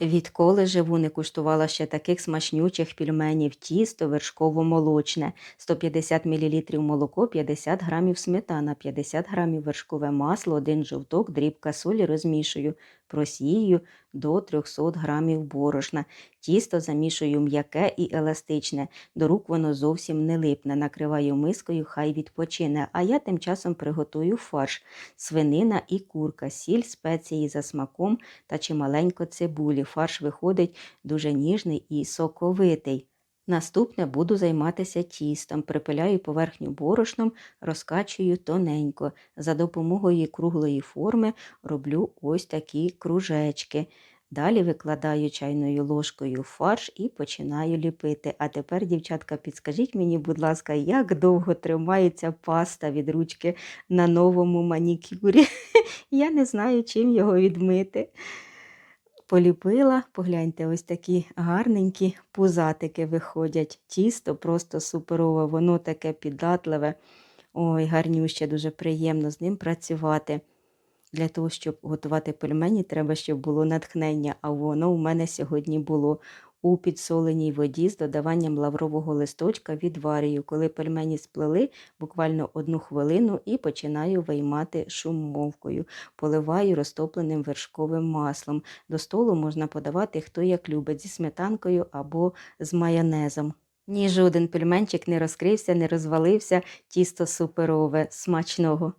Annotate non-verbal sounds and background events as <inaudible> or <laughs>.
Відколи живу, не куштувала ще таких смачнючих пельменів. Тісто вершково-молочне, 150 мл молоко, 50 г сметана, 50 г вершкове масло, один жовток, дрібка солі розмішую, просію до 300 г борошна. Тісто замішую м'яке і еластичне, до рук воно зовсім не липне. Накриваю мискою, хай відпочине. А я тим часом приготую фарш, свинина і курка, сіль, спеції за смаком та чималенько цибулі. Фарш виходить дуже ніжний і соковитий. Наступне буду займатися тістом. Припиляю поверхню борошном, розкачую тоненько. За допомогою круглої форми роблю ось такі кружечки. Далі викладаю чайною ложкою фарш і починаю ліпити. А тепер, дівчатка, підскажіть мені, будь ласка, як довго тримається паста від ручки на новому манікюрі? <laughs> Я не знаю, чим його відмити. Поліпила, погляньте, ось такі гарненькі пузатики виходять. Тісто просто суперове, воно таке піддатливе. Ой, гарнюще, дуже приємно з ним працювати. Для того, щоб готувати пельмені, треба, щоб було натхнення, а воно у мене сьогодні було у підсоленій воді з додаванням лаврового листочка відварюю. Коли пельмені сплели, буквально одну хвилину і починаю виймати шумовкою. Поливаю розтопленим вершковим маслом. До столу можна подавати хто як любить, зі сметанкою або з майонезом. Ні жоден пельменчик не розкрився, не розвалився, тісто суперове, смачного.